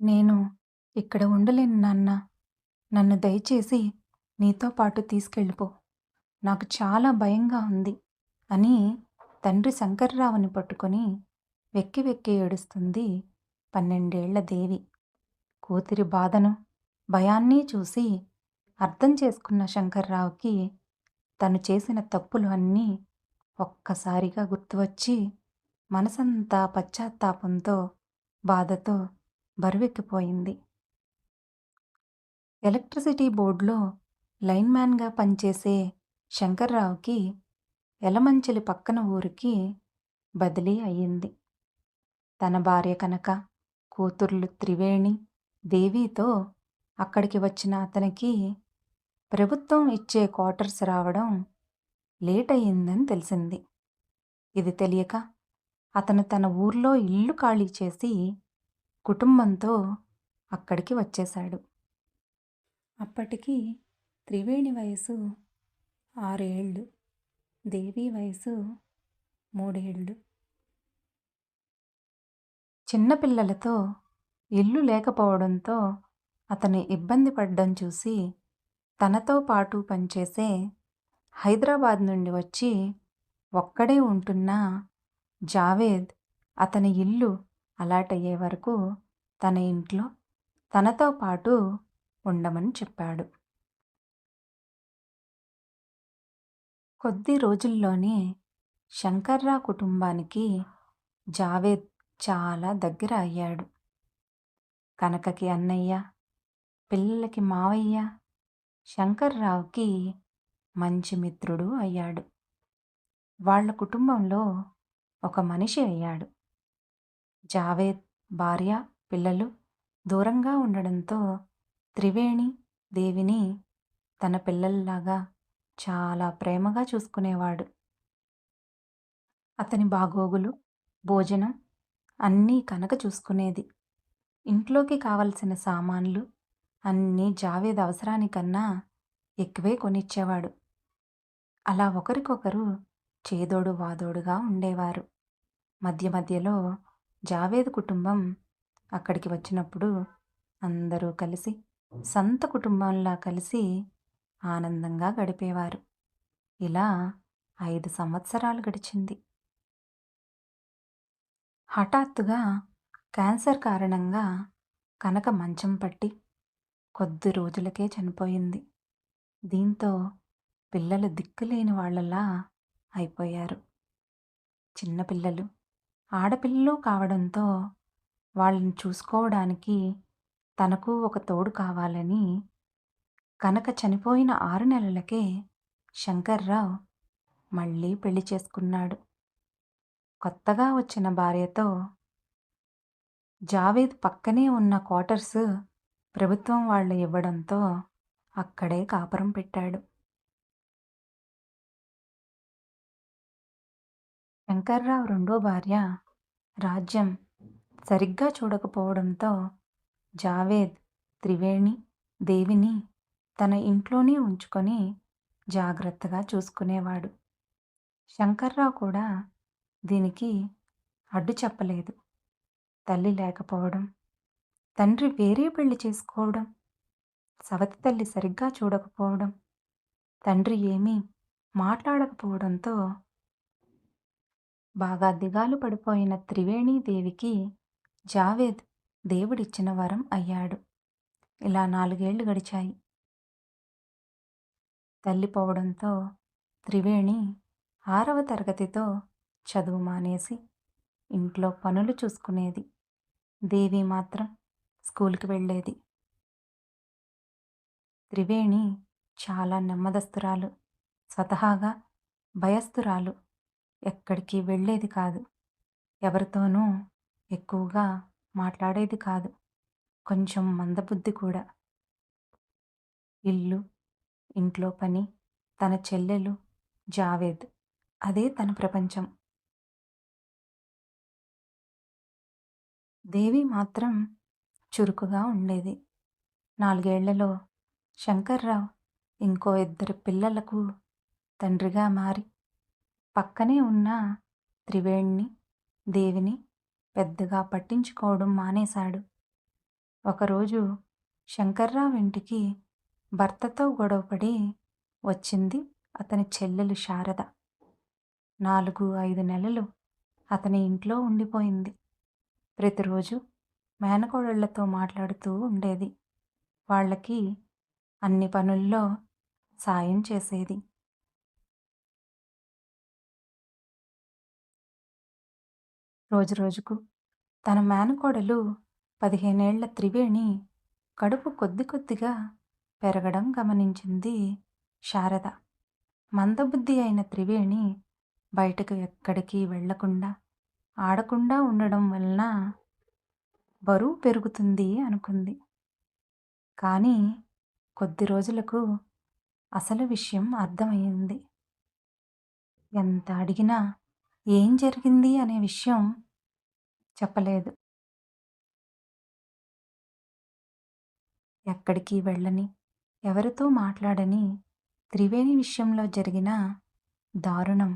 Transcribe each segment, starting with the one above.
నేను ఇక్కడ ఉండలేను నాన్న. నన్ను దయచేసి నీతో పాటు తీసుకెళ్ళిపో. నాకు చాలా భయంగా ఉంది అని తండ్రి శంకర్రావుని పట్టుకొని వెక్కి వెక్కి ఏడుస్తుంది పన్నెండేళ్ళ దేవి. కూతురి బాధను, భయాన్ని చూసి అర్థం చేసుకున్న శంకర్రావుకి తను చేసిన తప్పులు అన్నీ ఒక్కసారిగా గుర్తువచ్చి మనసంతా పశ్చాత్తాపంతో, బాధతో బరువెక్కిపోయింది. ఎలక్ట్రిసిటీ బోర్డులో లైన్‌మ్యాన్‌గా పనిచేసే శంకర్రావుకి ఎలమంచిలి పక్కన ఊరికి బదిలీ అయ్యింది తన భార్య కనుక కూతుర్లు త్రివేణి, దేవితో అక్కడికి వచ్చిన అతనికి ప్రభుత్వం ఇచ్చే క్వార్టర్స్ రావడం లేట్ అయ్యిందని తెలిసింది. ఇది తెలియక అతను తన ఊర్లో ఇల్లు ఖాళీ చేసి కుటుంబంతో అక్కడికి వచ్చేశాడు. అప్పటికి త్రివేణి వయసు ఆరేళ్ళు దేవి వయసు మూడేళ్ళు చిన్నపిల్లలతో ఇల్లు లేకపోవడంతో అతను ఇబ్బంది పడ్డం చూసి తనతో పాటు పనిచేసే హైదరాబాద్ నుండి వచ్చి ఒక్కడే ఉంటున్న జావేద్ అతని ఇల్లు అలాటయ్యే వరకు తన ఇంట్లో తనతో పాటు ఉండమని చెప్పాడు. కొద్ది రోజుల్లోనే శంకర్రావు కుటుంబానికి జావేద్ చాలా దగ్గర అయ్యాడు. కనకకి అన్నయ్య, పిల్లలకి మావయ్య, శంకర్రావుకి మంచి మిత్రుడు అయ్యాడు. వాళ్ళ కుటుంబంలో ఒక మనిషి అయ్యాడు. జావేద్ భార్య, పిల్లలు దూరంగా ఉండడంతో త్రివేణి, దేవిని తన పిల్లల్లాగా చాలా ప్రేమగా చూసుకునేవాడు. అతని బాగోగులు, భోజనం అన్నీ కనక చూసుకునేది. ఇంట్లోకి కావలసిన సామాన్లు అన్నీ జావేద్ అవసరానికన్నా ఎక్కువే కొనిచ్చేవాడు. అలా ఒకరికొకరు చేదోడు వాదోడుగా ఉండేవారు. మధ్య మధ్యలో జావేద్ కుటుంబం అక్కడికి వచ్చినప్పుడు అందరూ కలిసి సొంత కుటుంబంలా కలిసి ఆనందంగా గడిపేవారు. ఇలా ఐదు సంవత్సరాలు గడిచింది. హఠాత్తుగా క్యాన్సర్ కారణంగా కనక మంచం పట్టి కొద్ది రోజులకే చనిపోయింది. దీంతో పిల్లలు దిక్కులేని వాళ్ళలా అయిపోయారు. చిన్నపిల్లలు ఆడపిల్లలు కావడంతో వాళ్ళని చూసుకోవడానికి తనకు ఒక తోడు కావాలని కనక చనిపోయిన ఆరు నెలలకే శంకర్రావు మళ్ళీ పెళ్ళి చేసుకున్నాడు. కొత్తగా వచ్చిన భార్యతో జావేద్ పక్కనే ఉన్న క్వార్టర్స్ ప్రభుత్వం వాళ్ళు ఇవ్వడంతో అక్కడే కాపురం పెట్టాడు. శంకర్రావు రెండో భార్య రాజ్యం సరిగ్గా చూడకపోవడంతో జావేద్ త్రివేణి, దేవిని తన ఇంట్లోనే ఉంచుకొని జాగ్రత్తగా చూసుకునేవాడు. శంకర్రావు కూడా దీనికి అడ్డు చెప్పలేదు. తల్లి లేకపోవడం, తండ్రి వేరే పెళ్ళి చేసుకోవడం, సవతి తల్లి సరిగ్గా చూడకపోవడం, తండ్రి ఏమీ మాట్లాడకపోవడంతో బాగా దిగాలు పడిపోయిన త్రివేణీదేవికి జావేద్ దేవుడిచ్చిన వరం అయ్యాడు. ఇలా నాలుగేళ్ళు గడిచాయి. తల్లి పోవడంతో త్రివేణి ఆరవ తరగతితో చదువు మానేసి ఇంట్లో పనులు చూసుకునేది. దేవి మాత్రం స్కూల్కి వెళ్ళేది. త్రివేణి చాలా నెమ్మదస్తురాలు. స్వతహాగా భయస్తురాలు. ఎక్కడికి వెళ్ళేది కాదు. ఎవరితోనూ ఎక్కువగా మాట్లాడేది కాదు. కొంచెం మందబుద్ధి కూడా. ఇల్లు, ఇంట్లో పని, తన చెల్లెలు, జావేద్ అదే తన ప్రపంచం. దేవి మాత్రం చురుకుగా ఉండేది. నాలుగేళ్ళలో శంకర్రావు ఇంకో ఇద్దరు పిల్లలకు తండ్రిగా మారి పక్కనే ఉన్న త్రివేణిని, దేవిని పెద్దగా పట్టించుకోవడం మానేశాడు. ఒకరోజు శంకర్రావు ఇంటికి భర్తతో గొడవపడి వచ్చింది అతని చెల్లెలు శారద. నాలుగు ఐదు నెలలు అతని ఇంట్లో ఉండిపోయింది. ప్రతిరోజు మేనకోడళ్ళతో మాట్లాడుతూ ఉండేది. వాళ్ళకి అన్ని పనుల్లో సాయం చేసేది. రోజురోజుకు తన మేనకోడలు పదిహేనేళ్ళ త్రివేణి కడుపు కొద్ది కొద్దిగా పెరగడం గమనించింది శారద. మందబుద్ధి అయిన త్రివేణి బయటకు ఎక్కడికి వెళ్ళకుండా ఆడకుండా ఉండడం వలన బరువు పెరుగుతుంది అనుకుంది. కానీ కొద్ది రోజులకు అసలు విషయం అర్థమైంది ఎంత అడిగినా ఏం జరిగింది అనే విషయం చెప్పలేదు. ఎక్కడికి వెళ్ళని ఎవరితో మాట్లాడని త్రివేణి విషయంలో జరిగిన దారుణం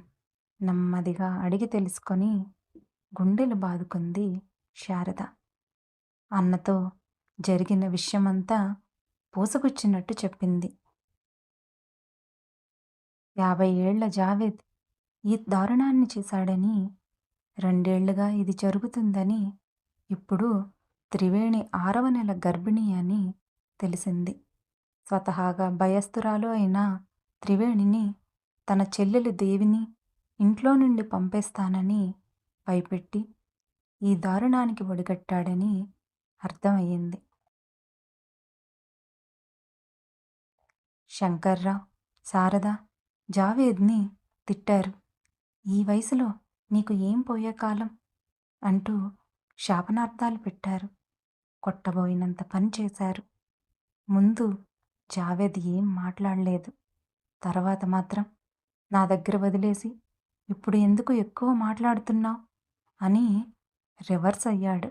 నెమ్మదిగా అడిగి తెలుసుకొని గుండెలు బాదుకుంది శారద. అన్నతో జరిగిన విషయమంతా పూసగుచ్చినట్టు చెప్పింది. యాభై ఏళ్ళ జావేద్ ఈ దారుణాన్ని చేశాడని రెండేళ్ళుగా ఇది జరుగుతుందని ఇప్పుడు త్రివేణి ఆరవ నెల గర్భిణి అని తెలిసింది. స్వతహాగా భయస్థురాలు అయిన త్రివేణిని తన చెల్లెలు దేవిని ఇంట్లో నుండి పంపేస్తానని భయపెట్టి ఈ దారుణానికి ఒడిగట్టాడని అర్థమయ్యింది. శంకర్రావు శారద జావేద్ని తిట్టారు. ఈ వయసులో నీకు ఏం పోయే కాలం? అంటూ శాపనార్థాలు పెట్టారు. కొట్టబోయినంత పని చేశారు. ముందు జావేద్ ఏం మాట్లాడలేదు. తర్వాత మాత్రం నా దగ్గర వదిలేసి ఇప్పుడు ఎందుకు ఎక్కువ మాట్లాడుతున్నావు? అని రివర్స్ అయ్యాడు.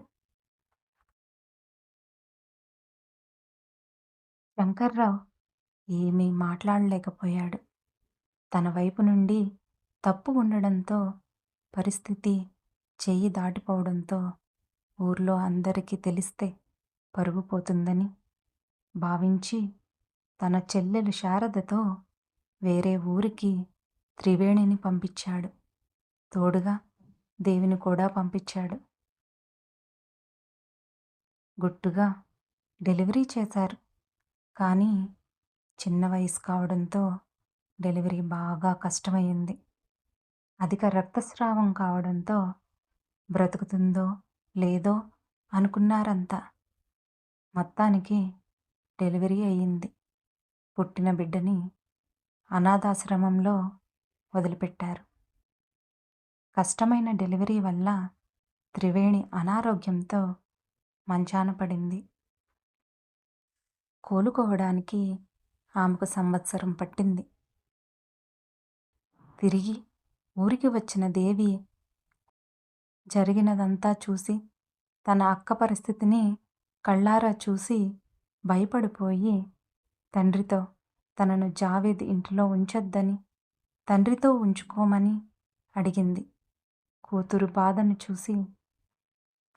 శంకర్రావు ఏమీ మాట్లాడలేకపోయాడు. తన వైపు నుండి తప్పు ఉండడంతో పరిస్థితి చెయ్యి దాటిపోవడంతో ఊర్లో అందరికీ తెలిస్తే పరుగు పోతుందని భావించి తన చెల్లెలు శారదతో వేరే ఊరికి త్రివేణిని పంపించాడు. తోడుగా దేవిని కూడా పంపించాడు. గుట్టుగా డెలివరీ చేశారు. కానీ చిన్న వయసు కావడంతో డెలివరీ బాగా కష్టమైంది అధిక రక్తస్రావం కావడంతో బ్రతుకుతుందో లేదో అనుకున్నారంతా. మొత్తానికి డెలివరీ అయ్యింది. పుట్టిన బిడ్డని అనాథాశ్రమంలో వదిలిపెట్టారు. కష్టమైన డెలివరీ వల్ల త్రివేణి అనారోగ్యంతో మంచాన పడింది. కోలుకోవడానికి ఆమెకు సంవత్సరం పట్టింది. తిరిగి ఊరికి వచ్చిన దేవి జరిగినదంతా చూసి తన అక్క పరిస్థితిని కళ్ళారా చూసి భయపడిపోయి తండ్రితో తనను జావేద్ ఇంటిలో ఉంచొద్దని తండ్రితో ఉంచుకోమని అడిగింది. కూతురు బాధను చూసి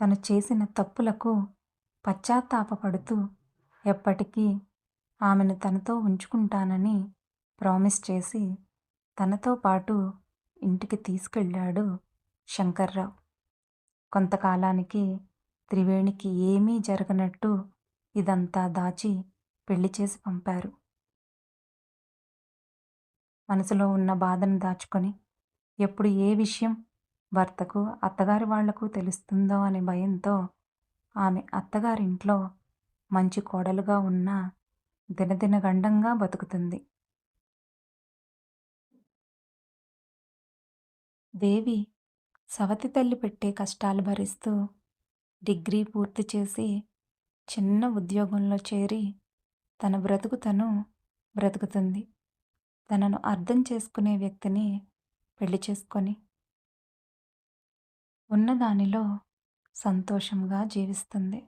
తను చేసిన తప్పులకు పశ్చాత్తాపడుతూ ఎప్పటికీ ఆమెను తనతో ఉంచుకుంటానని ప్రామిస్ చేసి తనతో పాటు ఇంటికి తీసుకెళ్ళాడు శంకర్రావు. కొంతకాలానికి త్రివేణికి ఏమీ జరగనట్టు ఇదంతా దాచి పెళ్ళి చేసి పంపారు. మనసులో ఉన్న బాధను దాచుకొని ఎప్పుడు ఏ విషయం భర్తకు అత్తగారి వాళ్ళకు తెలుస్తుందో అనే భయంతో ఆమె అత్తగారింట్లో మంచి కోడలుగా ఉన్న దినదిన గండంగా బతుకుతుంది. దేవి సవతి తల్లి పెట్టే కష్టాలు భరిస్తూ డిగ్రీ పూర్తి చేసి చిన్న ఉద్యోగంలో చేరి తన బ్రతుకు తను బ్రతుకుతుంది. తనను అర్థం చేసుకునే వ్యక్తిని పెళ్ళి చేసుకొని ఉన్నదానిలో సంతోషంగా జీవిస్తుంది.